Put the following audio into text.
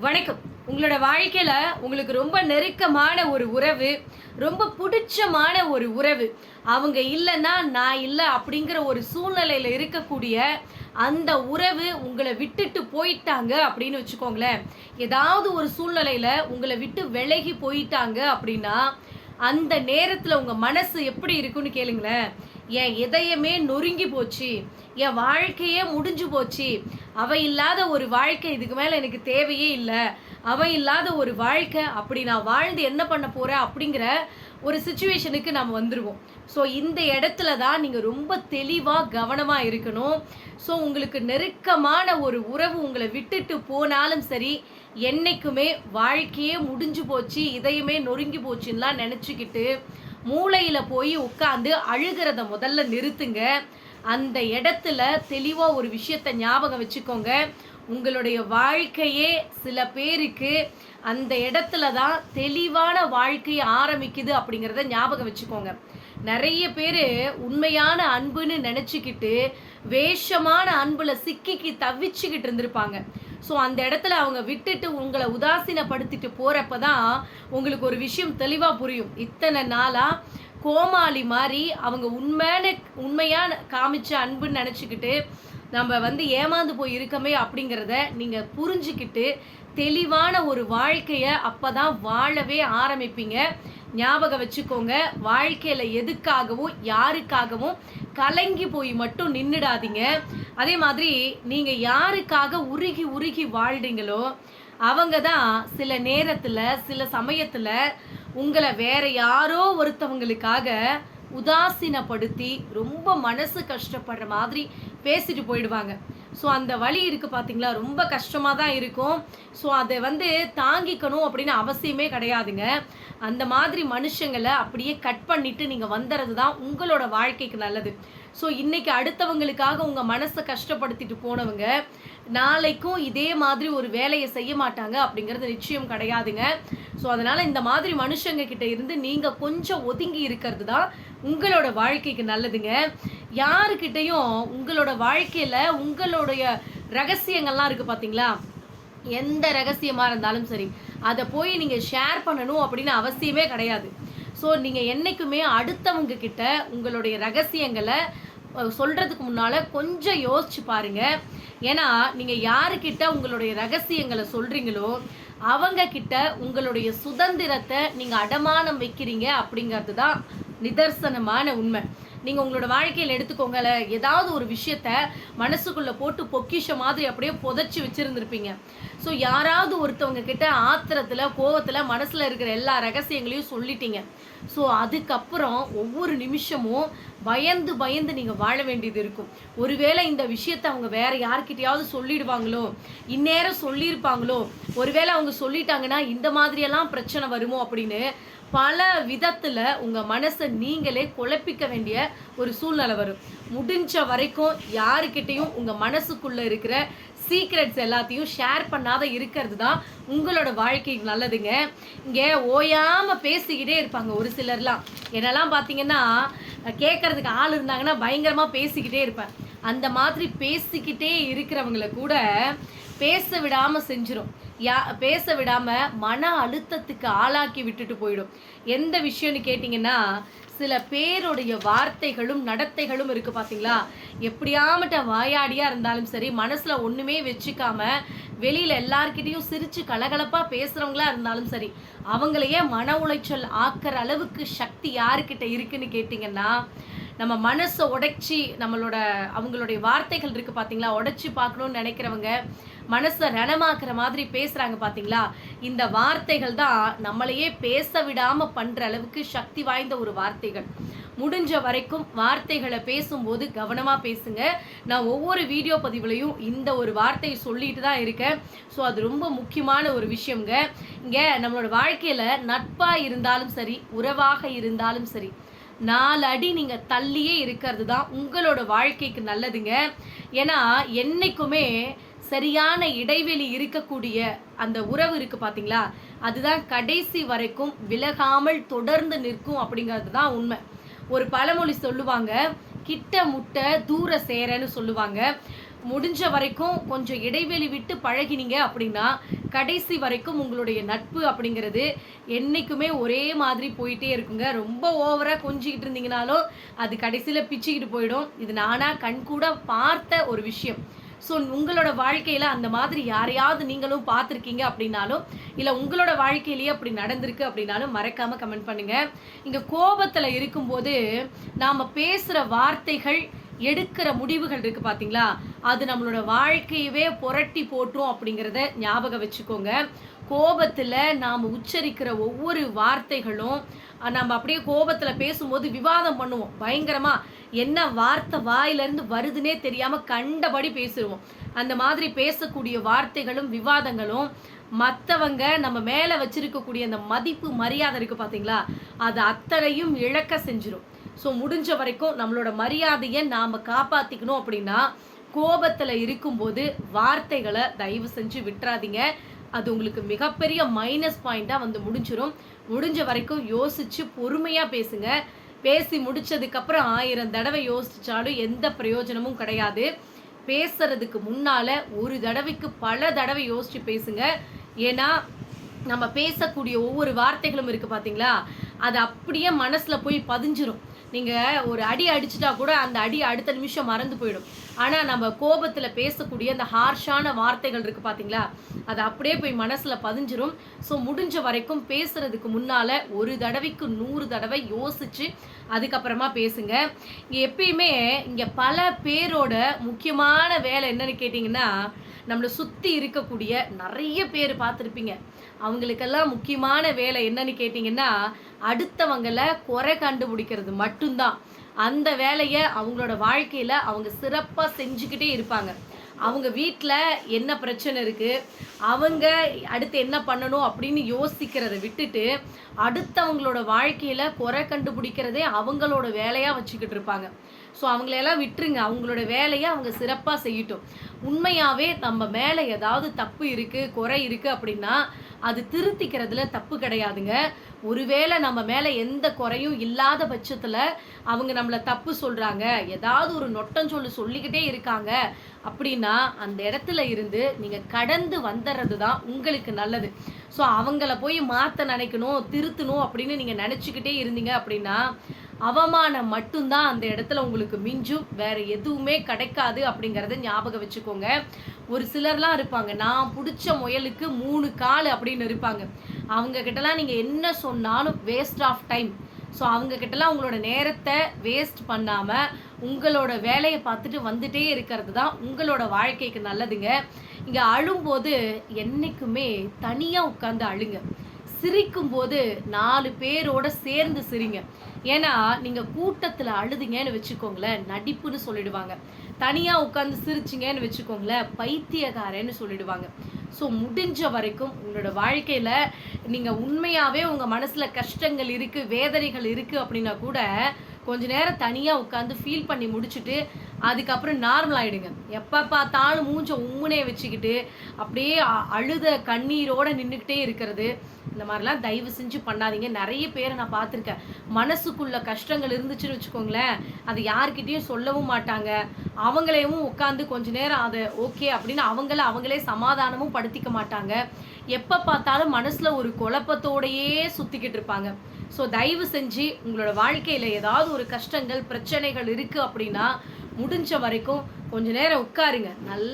வணக்கம். உங்களோட வாழ்க்கையில் உங்களுக்கு ரொம்ப நெருக்கமான ஒரு உறவு ரொம்ப பிடிச்சமான ஒரு உறவு. அவங்க இல்லைன்னா நான் இல்லை அப்படிங்கிற ஒரு சூழ்நிலையில் இருக்கக்கூடிய அந்த உறவு உங்களை விட்டுட்டு போயிட்டாங்க அப்படின்னு வச்சுக்கோங்களேன். ஏதாவது ஒரு சூழ்நிலையில் உங்களை விட்டு விலகி போயிட்டாங்க அப்படின்னா அந்த நேரத்தில் உங்கள் மனசு எப்படி இருக்குன்னு கேளுங்களேன். என் இதயமே நொறுங்கி போச்சு. என் வாழ்க்கையே முடிஞ்சு போச்சு. அவ இல்லாத ஒரு வாழ்க்கை இதுக்கு மேலே எனக்கு தேவையே இல்லை. அவ இல்லாத ஒரு வாழ்க்கை அப்படி நான் வாழ்ந்து என்ன பண்ண போகிறேன் அப்படிங்கிற ஒரு சுச்சுவேஷனுக்கு நம்ம வந்துடுவோம் ஸோ இந்த இடத்துல தான் நீங்கள் ரொம்ப தெளிவாக கவனமாக இருக்கணும். ஸோ உங்களுக்கு நெருக்கமான ஒரு உறவு உங்களை விட்டுட்டு போனாலும் சரி என்னைக்குமே வாழ்க்கையே முடிஞ்சு போச்சு இதயமே நொறுங்கி போச்சுன்னெலாம் நினச்சிக்கிட்டு மூளையில் போய் உட்காந்து அழுகிறத முதல்ல நிறுத்துங்க. அந்த இடத்துல தெளிவாக ஒரு விஷயத்தை ஞாபகம் வச்சுக்கோங்க. உங்களுடைய வாழ்க்கையே சில பேருக்கு அந்த இடத்துல தான் தெளிவான வாழ்க்கை ஆரம்பிக்குது அப்படிங்கிறத ஞாபகம் வச்சுக்கோங்க. நிறைய பேர் உண்மையான அன்புன்னு நினச்சிக்கிட்டு வேஷமான அன்பில் சிக்கிக்கி தவிச்சுக்கிட்டு இருந்திருப்பாங்க. ஸோ அந்த இடத்துல அவங்க விட்டுட்டு உங்களை உதாசீனப்படுத்திட்டு போகிறப்ப தான் உங்களுக்கு ஒரு விஷயம் தெளிவாக புரியும். இத்தனை நாளாக கோமாளி மாதிரி அவங்க உண்மையான உண்மையாக காமிச்ச அன்புன்னு நினச்சிக்கிட்டு நம்ம வந்து ஏமாந்து போய் இருக்கமே அப்படிங்கிறத நீங்கள் புரிஞ்சுக்கிட்டு தெளிவான ஒரு வாழ்க்கையை அப்போ தான் வாழவே ஆரம்பிப்பீங்க. ஞாபகம் வச்சுக்கோங்க வாழ்க்கையில் எதுக்காகவும் யாருக்காகவும் கலங்கி போய் மட்டும் நின்றுடாதீங்க அதே மாதிரி நீங்கள் யாருக்காக உருகி உருகி வாழ்கிறீங்களோ அவங்க தான் சில நேரத்தில் சில சமயத்தில் உங்களை வேற யாரோ ஒருத்தவங்களுக்காக உதாசீனப்படுத்தி ரொம்ப மனசு கஷ்டப்படுற மாதிரி பேசிட்டு போயிடுவாங்க. ஸோ அந்த வழி இருக்குது பார்த்தீங்களா ரொம்ப கஷ்டமாக தான் இருக்கும். ஸோ அதை வந்து தாங்கிக்கணும் அப்படின்னு அவசியமே கிடையாதுங்க. அந்த மாதிரி மனுஷங்களை அப்படியே கட் பண்ணிவிட்டு நீங்கள் வந்துடுறது தான் உங்களோட வாழ்க்கைக்கு நல்லது. ஸோ இன்றைக்கி அடுத்தவங்களுக்காக உங்கள் மனசை கஷ்டப்படுத்திட்டு போனவங்க நாளைக்கும் இதே மாதிரி ஒரு வேலையை செய்ய மாட்டாங்க அப்படிங்கிறது நிச்சயம் கிடையாதுங்க. ஸோ அதனால் இந்த மாதிரி மனுஷங்க கிட்ட இருந்து நீங்கள் கொஞ்சம் ஒதுங்கி இருக்கிறது தான் உங்களோட வாழ்க்கைக்கு நல்லதுங்க. யாருக்கிட்டையும் உங்களோட வாழ்க்கையில் உங்களுடைய ரகசியங்கள்லாம் இருக்குது பார்த்தீங்களா எந்த ரகசியமாக இருந்தாலும் சரி. அதை போய் நீங்கள் ஷேர் பண்ணணும் அப்படின்னு அவசியமே கிடையாது. ஸோ நீங்கள் என்றைக்குமே அடுத்தவங்க கிட்ட உங்களுடைய ரகசியங்களை சொல்கிறதுக்கு சொல்றதுக்கு முன்னால் கொஞ்சம் யோசிச்சு பாருங்க. ஏன்னா நீங்கள் யாருக்கிட்ட உங்களுடைய ரகசியங்களை சொல்கிறீங்களோ அவங்க கிட்ட உங்களுடைய சுதந்திரத்தை நீங்கள் அடமானம் வைக்கிறீங்க அப்படிங்கிறது தான் நிதர்சனமான உண்மை. நீங்கள் உங்களோட வாழ்க்கையில் எடுத்துக்கோங்கள ஏதாவது ஒரு விஷயத்த மனசுக்குள்ளே போட்டு பொக்கிஷ மாதிரி அப்படியே புதைச்சி வச்சுருந்துருப்பீங்க. ஸோ யாராவது ஒருத்தவங்க கிட்ட ஆத்திரத்தில் கோவத்தில் மனசில் இருக்கிற எல்லா ரகசியங்களையும் சொல்லிட்டீங்க. ஸோ அதுக்கப்புறம் ஒவ்வொரு நிமிஷமும் பயந்து பயந்து நீங்கள் வாழ வேண்டியது இருக்கும். ஒருவேளை இந்த விஷயத்தை அவங்க வேற யார்கிட்டயாவது சொல்லிடுவாங்களோ இந்நேரம் சொல்லியிருப்பாங்களோ ஒருவேளை அவங்க சொல்லிட்டாங்கன்னா இந்த மாதிரியெல்லாம் பிரச்சனை வருமோ அப்படின்னு பல விதத்தில் உங்கள் மனசை நீங்களே குழப்பிக்க வேண்டிய ஒரு சூழ்நிலை வரும். முடிஞ்ச வரைக்கும் யாருக்கிட்டையும் உங்கள் மனசுக்குள்ளே இருக்கிற சீக்ரெட்ஸ் எல்லாத்தையும் ஷேர் பண்ணாத இருக்கிறது தான் உங்களோட வாழ்க்கைக்கு நல்லதுங்க. இங்கே ஓயாமல் பேசிக்கிட்டே இருப்பாங்க ஒரு சிலர்லாம். என்னெல்லாம் பார்த்தீங்கன்னா கேட்கறதுக்கு ஆள் இருந்தாங்கன்னா பயங்கரமாக பேசிக்கிட்டே இருப்பேன். அந்த மாதிரி பேசிக்கிட்டே இருக்கிறவங்கள கூட பேச விடாமல் செஞ்சிடும் யா பேச விடாமல் மன அழுத்தத்துக்கு ஆளாக்கி விட்டுட்டு போயிடும். எந்த விஷயம்னு கேட்டிங்கன்னா சில பேருடைய வார்த்தைகளும் நடத்தைகளும் இருக்கு பார்த்தீங்களா எப்படியாமட்ட வாயாடியா இருந்தாலும் சரி மனசுல ஒண்ணுமே வச்சுக்காம வெளியில எல்லார்கிட்டேயும் சிரிச்சு கலகலப்பா பேசுறவங்களா இருந்தாலும் சரி அவங்களையே மன உளைச்சல் ஆக்கிற அளவுக்கு சக்தி யாருக்கிட்ட இருக்குன்னு கேட்டிங்கன்னா நம்ம மனசை உடைச்சி நம்மளோட அவங்களுடைய வார்த்தைகள் இருக்கு பார்த்தீங்களா உடைச்சி பார்க்கணும்னு நினைக்கிறவங்க மனசை ரணமாக்குற மாதிரி பேசுறாங்க பார்த்தீங்களா இந்த வார்த்தைகள் தான் நம்மளையே பேச விடாம பண்ற அளவுக்கு சக்தி வாய்ந்த ஒரு வார்த்தைகள். முடிஞ்ச வரைக்கும் வார்த்தைகளை பேசும்போது கவனமாக பேசுங்க. நான் ஒவ்வொரு வீடியோ பதிவுலையும் இந்த ஒரு வார்த்தையை சொல்லிட்டு தான் இருக்கேன். ஸோ அது ரொம்ப முக்கியமான ஒரு விஷயங்க இங்கே நம்மளோட வாழ்க்கையில் நட்பாக இருந்தாலும் சரி உறவாக இருந்தாலும் சரி நாலு அடி நீங்கள் தள்ளியே இருக்கிறது தான் உங்களோட வாழ்க்கைக்கு நல்லதுங்க. ஏன்னா என்னைக்குமே சரியான இடைவெளி இருக்கக்கூடிய அந்த உறவு இருக்குது பார்த்தீங்களா அதுதான் கடைசி வரைக்கும் விலகாமல் தொடர்ந்து நிற்கும் அப்படிங்கிறது தான் உண்மை. ஒரு பழமொழி சொல்லுவாங்க கிட்ட முட்டை தூர சேரன்னு சொல்லுவாங்க. முடிஞ்ச வரைக்கும் கொஞ்சம் இடைவெளி விட்டு பழகினீங்க அப்படின்னா கடைசி வரைக்கும் உங்களுடைய நட்பு அப்படிங்கிறது என்றைக்குமே ஒரே மாதிரி போயிட்டே இருக்குங்க. ரொம்ப ஓவராக கொஞ்சிக்கிட்டு இருந்தீங்கனாலும் அது கடைசியில் பிச்சுக்கிட்டு போயிடும். இது நானாக கண் கூட பார்த்த ஒரு விஷயம். ஸோ உங்களோட வாழ்க்கையில் அந்த மாதிரி யாரையாவது நீங்களும் பார்த்துருக்கீங்க அப்படின்னாலும் இல்லை உங்களோட வாழ்க்கையிலேயே அப்படி நடந்திருக்கு அப்படின்னாலும் மறக்காமல் கமெண்ட் பண்ணுங்கள் இங்கே கோபத்தில் இருக்கும்போது நாம் பேசுகிற வார்த்தைகள் எடுக்கிற முடிவுகள் இருக்கு பார்த்தீங்களா அது நம்மளோட வாழ்க்கையவே புரட்டி போட்டுரும் அப்படிங்கிறத ஞாபகம் வச்சுக்கோங்க. கோபத்தில் நாம் உச்சரிக்கிற ஒவ்வொரு வார்த்தைகளும் நம்ம அப்படியே கோபத்தில் பேசும்போது விவாதம் பண்ணுவோம். பயங்கரமாக என்ன வார்த்தை வாயிலிருந்து வருதுன்னே தெரியாமல் கண்டபடி பேசுவோம் அந்த மாதிரி பேசக்கூடிய வார்த்தைகளும் விவாதங்களும் மற்றவங்க நம்ம மேலே வச்சிருக்கக்கூடிய அந்த மதிப்பு மரியாதை இருக்குது பார்த்தீங்களா அது அத்தனையும் இழக்க செஞ்சிடும் ஸோ முடிஞ்ச வரைக்கும் நம்மளோட மரியாதையை நாம் காப்பாற்றிக்கணும் அப்படின்னா கோபத்தில் இருக்கும்போது வார்த்தைகளை தயவு செஞ்சு விட்டுறாதீங்க. அது உங்களுக்கு மிகப்பெரிய மைனஸ் பாயிண்ட்டாக வந்து முடிஞ்சிடும் முடிஞ்ச வரைக்கும் யோசிச்சு பொறுமையாக பேசுங்க. பேசி முடிச்சதுக்கப்புறம் ஆயிரம் தடவை யோசிச்சாலும் எந்த பிரயோஜனமும் கிடையாது. பேசுறதுக்கு முன்னால ஒரு தடவைக்கு பல தடவை யோசிச்சு பேசுங்க. ஏன்னா நம்ம பேசக்கூடிய ஒவ்வொரு வார்த்தைகளும் இருக்கு பார்த்தீங்களா அது அப்படியே மனசில் போய் பதிஞ்சிரும். நீங்கள் ஒரு அடி அடிச்சிட்டா கூட அந்த அடி அடுத்த நிமிஷம் மறந்து போயிடும். ஆனால் நம்ம கோபத்தில் பேசக்கூடிய அந்த ஹார்ஷான வார்த்தைகள் இருக்குது பார்த்தீங்களா அது அப்படியே போய் மனசில் பதிஞ்சிரும். ஸோ முடிஞ்ச வரைக்கும் பேசுகிறதுக்கு முன்னால் ஒரு தடவைக்கு நூறு தடவை யோசித்து அதுக்கப்புறமா பேசுங்க. இங்கே எப்பயுமே இங்கே பல பேரோட முக்கியமான வேலை என்னன்னு கேட்டிங்கன்னா நம்மளை சுற்றி இருக்கக்கூடிய நிறைய பேர் பார்த்துருப்பீங்க. அவங்களுக்கெல்லாம் முக்கியமான வேலை என்னன்னு கேட்டிங்கன்னா அடுத்தவங்களை குறை கண்டுபிடிக்கிறது மட்டும்தான். அந்த வேலையை அவங்களோட வாழ்க்கையில் அவங்க சிறப்பாக செஞ்சுக்கிட்டே இருப்பாங்க. அவங்க வீட்டில் என்ன பிரச்சனை இருக்குது அவங்க அடுத்து என்ன பண்ணணும் அப்படின்னு யோசிக்கிறத விட்டுட்டு அடுத்தவங்களோட வாழ்க்கையில் குறை கண்டுபிடிக்கிறதே அவங்களோட வேலையாக வச்சுக்கிட்டு இருப்பாங்க. ஸோ அவங்களையெல்லாம் விட்டுருங்க. அவங்களோட வேலையை அவங்க சிறப்பாக செய்யட்டும். உண்மையாகவே நம்ம மேலே ஏதாவது தப்பு இருக்குது குறை இருக்குது அப்படின்னா அது திருத்திக்கிறதுல தப்பு கிடையாதுங்க. ஒருவேளை நம்ம மேலே எந்த குறையும் இல்லாத பட்சத்தில் அவங்க நம்மளை தப்பு சொல்கிறாங்க ஏதாவது ஒரு நொட்டஞ்சொல்லு சொல்லிக்கிட்டே இருக்காங்க அப்படின்னா அந்த இடத்துல இருந்து நீங்கள் கடந்து வந்துடுறது தான் உங்களுக்கு நல்லது. ஸோ அவங்கள போய் மாற்ற நினைக்கணும் திருத்தணும் அப்படின்னு நீங்கள் நினச்சிக்கிட்டே இருந்தீங்க அப்படின்னா அவமானம் மட்டும்தான் அந்த இடத்துல உங்களுக்கு மிஞ்சும். வேற எதுவுமே கிடைக்காது அப்படிங்கிறத ஞாபகம் வச்சுக்கோங்க. ஒரு சிலர்லாம் இருப்பாங்க நான் பிடிச்ச முயலுக்கு மூணு கால் அப்படின்னு இருப்பாங்க. அவங்க கிட்டலாம் நீங்கள் என்ன சொன்னாலும் வேஸ்ட் ஆஃப் டைம் ஸோ அவங்க கிட்டலாம் உங்களோட நேரத்தை வேஸ்ட் பண்ணாமல் உங்களோட வேலையை பார்த்துட்டு வந்துட்டே இருக்கிறது தான் உங்களோட வாழ்க்கைக்கு நல்லதுங்க. இங்கே அழும்போது என்றைக்குமே தனியாக உட்காந்து அழுங்க. சிரிக்கும் போது நாலு பேரோட சேர்ந்து சிரிங்க. ஏன்னா நீங்கள் கூட்டத்தில் அழுதுங்கன்னு வச்சுக்கோங்களேன் நடிப்புன்னு சொல்லிடுவாங்க. தனியாக உட்காந்து சிரிச்சிங்கன்னு வச்சுக்கோங்களேன் பைத்தியக்காரன்னு சொல்லிடுவாங்க. ஸோ முடிஞ்ச வரைக்கும் உங்களோட வாழ்க்கையில் நீங்கள் உண்மையாகவே உங்கள் மனசில் கஷ்டங்கள் இருக்குது வேதனைகள் இருக்குது அப்படின்னா கூட கொஞ்ச நேரம் தனியாக உட்காந்து ஃபீல் பண்ணி முடிச்சுட்டு அதுக்கப்புறம் நார்மல் ஆகிடுங்க எப்போ பார்த்தாலும் மூஞ்ச உம்முனே வச்சுக்கிட்டு அப்படியே அழுத கண்ணீரோடு நின்றுக்கிட்டே இருக்கிறது. இந்த மாதிரிலாம் தயவு செஞ்சு பண்ணாதீங்க. நிறைய பேரை நான் பார்த்துருக்கேன். மனசுக்குள்ள கஷ்டங்கள் இருந்துச்சுன்னு வச்சுக்கோங்களேன். அது யார்கிட்டயும் சொல்லவும் மாட்டாங்க. அவங்களையும் உட்காந்து கொஞ்ச நேரம் அதை ஓகே அப்படின்னு அவங்கள அவங்களே சமாதானமும் படுத்திக்க மாட்டாங்க. எப்போ பார்த்தாலும் மனசில் ஒரு குழப்பத்தோடையே சுற்றிக்கிட்டு இருப்பாங்க. ஸோ தயவு செஞ்சு உங்களோட வாழ்க்கையில் ஏதாவது ஒரு கஷ்டங்கள் பிரச்சனைகள் இருக்குது அப்படின்னா முடிஞ்ச வரைக்கும் கொஞ்ச நேரம் உட்காருங்க. நல்ல